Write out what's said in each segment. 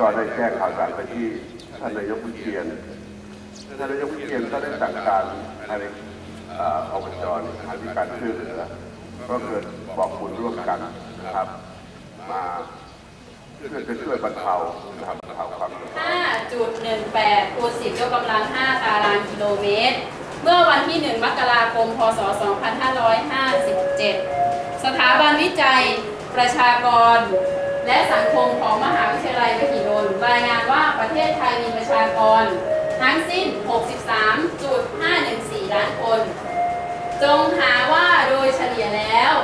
ก็ได้แก้ข่าวสารไปที่ท่านนายกวิเชียนท่านนายกวิเชียนก็ได้สั่งการให้เอ่ออบจหาวิการช่วยเหลือก็เกิดบอกบุญร่วมกันนะครับ มาเพื่อจะช่วยบรรเทานะครับบรรเทาความเดือดร้อน5.18คูณ10ยกกำลัง 5 ตารางกิโลเมตร เมื่อวันที่ 1 มกราคม พศ 2557 สถาบันวิจัยประชากร และสังคมของมหาวิทยาลัยมหิดลรายงานว่าประเทศไทยมีประชากร ทั้งสิ้น 63.514 ล้านคน จงหาว่าโดยเฉลี่ยแล้ว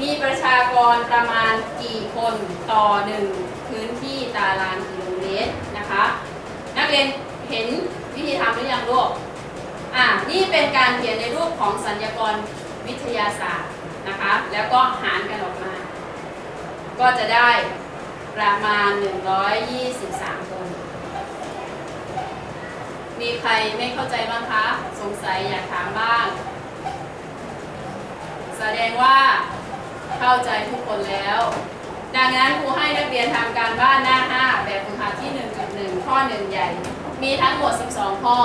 มีประชากรประมาณกี่คนต่อหนึ่งพื้นที่ตารางกิโลเมตรนะคะ นักเรียนเห็นวิธีทำหรือยังลูกอ่านี่เป็นการเขียนในรูปของสัญญากรวิทยาศาสตร์นะคะ แล้วก็หารกันออกมา ก็จะได้ประมาณ 123 คน มีใครไม่เข้าใจบ้างคะ สงสัยอยากถามบ้าง แสดงว่าเข้าใจทุกคนแล้ว ดังนั้นครูให้นักเรียนทำการบ้านหน้า 5 แบบฝึกหัดที่ 1.1 ข้อ 1 ใหญ่ มีทั้งหมด 12 ข้อ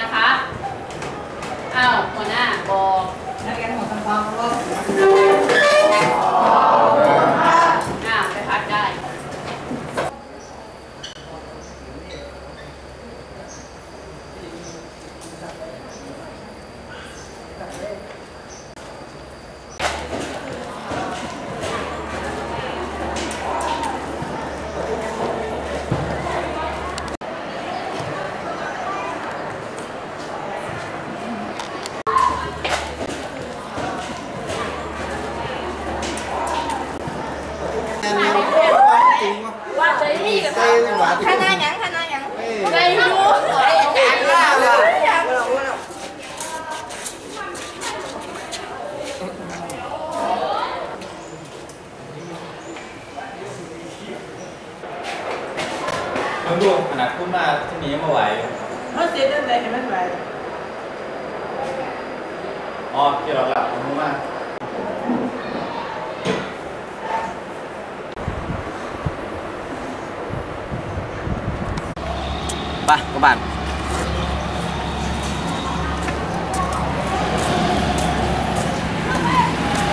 นะคะ อ้าวหัวหน้าบอก นักเรียนหัวทำความเคารพ อ่าไปพักได้ ว่าใจมีกับใส่หวานคณะยังคณะหยังใจรู้ไอ้าจารย์ล่าว่ะมึงดูขนาดพูดมาที่นี้ยังไม่ไหวเขาเสียตั้งแต่เห็นมันไหวอ๋อที่เราหลับมึงมาก ไปกลับบ้าน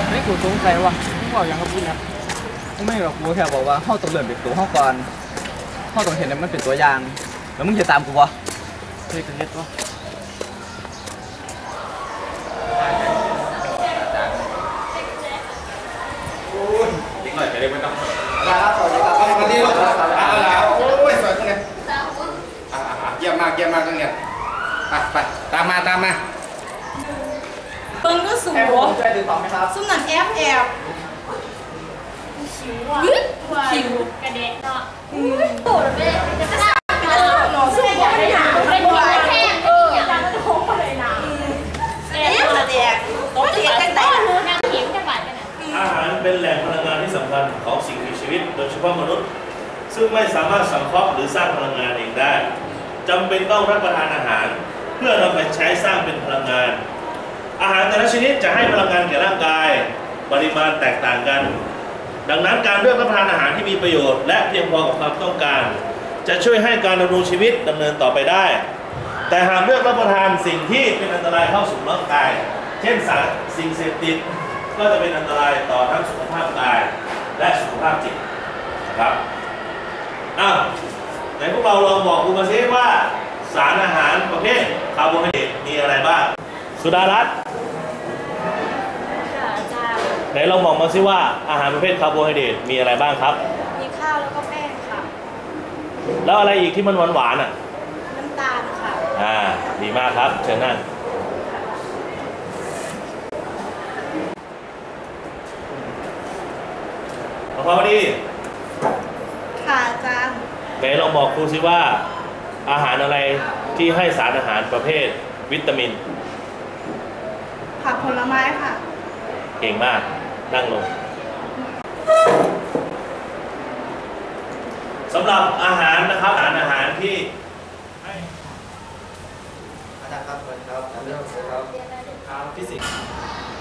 ไม่กูสงสัยว่ะมึงบอกอย่างกับกูนะกูไม่หรอกกูแค่บอกว่าเข้าต้องเริ่มเป็นตัวเข้าก่อนเข้าต้องเห็นให้มันเป็นตัวอย่าง แล้วมึงจะตามกูปะเฮ้ยกันเฮ็ดวะอีกหน่อยจะได้ไม่ต้องครับสวัสดีครับวันนี้เราจะอ่าแล้วโอ้ยสวยจังเลยอ่าเยี่ย มมากเยี่ยมมากจังเลยไปไปตามมาตามมาเบิ่งก็สูงให้ผมช่วยดูต่อไหมครับซุ่มนั่นแอบแอบชิวอะชิวกระเด็นเนาะโตแล้วแม่จะกระซ่าเป็นแล้วหนอซุ่มบ่ได้หาเป็นบ่หัวได้แห้งเอออย่างนั้นโค้งเลยนะเอ๊ะละแดกต้องเทียนจังได๋ก็รู้นางหิวจะบาดกันอะอาหารเป็นแหล่งพลังงานที่สำคัญของสิ่งมีชีวิต โดยเฉพาะมนุษย์ ซึ่งไม่สามารถสังเคราะห์หรือสร้างพลังงานเองได้ จำเป็นต้องรับประทานอาหาร เพื่อนำไปใช้สร้างเป็นพลังงาน อาหารแต่ละชนิดจะให้พลังงานแก่ร่างกาย ปริมาณแตกต่างกัน ดังนั้นการเลือกรับประทานอาหารที่มีประโยชน์และเพียงพอกับความต้องการ จะช่วยให้การดำรงชีวิตดำเนินต่อไปได้ แต่หากเลือกรับประทานสิ่งที่เป็นอันตรายเข้าสู่ร่างกาย เช่นสารสิ่งเสพติดก็จะเป็นอันตรายต่อทั้งสุขภาพกายและสุขภาพจิตนะครับอ้าว นพวกเราลองบอกครูมาซิว่า สารอาหารประเภทคาร์โบไฮเดรตมีอะไรบ้าง สุดารัตน์ค่ะอาจารย์ไหนลองบอกมาซิว่าอาหารประเภทคาร์โบไฮเดรตมีอะไรบ้างครับ มีข้าวแล้วก็แป้งค่ะ แล้วอะไรอีกที่มันหวานหวานๆอะ น้ำตาลค่ะ อ่า ดีมากครับ เชิญนั่งพอพอดี ค่ะอาจารย์ ไหนลองบอกครูซิว่าอาหารอะไรที่ให้สารอาหารประเภทวิตามิน ผักผลไม้ค่ะ เก่งมาก นั่งลงสำหรับอาหารนะครับอาหารอาหารที่ให้อาจารย์ครับสวัสดีครับอาจารย์เรื่องครับครับฟิสิกส์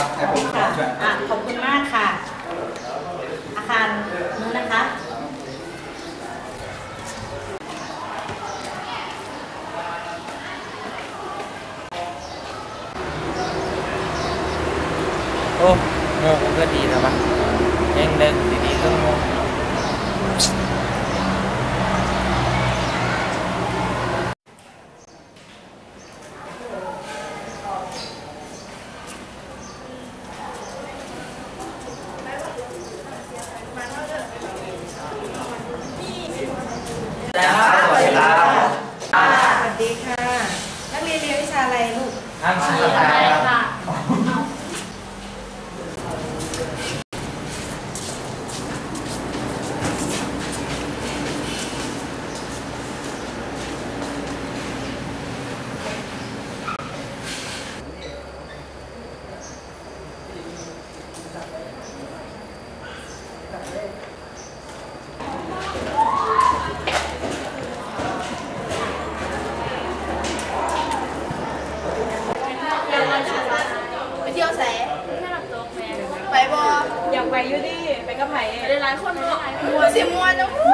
ขอบคุณมากค่ะ อาคารนู้นนะคะโอ้เงมันก็ดีนะบ้างเองเดินดีๆก็งง C'est moi, non.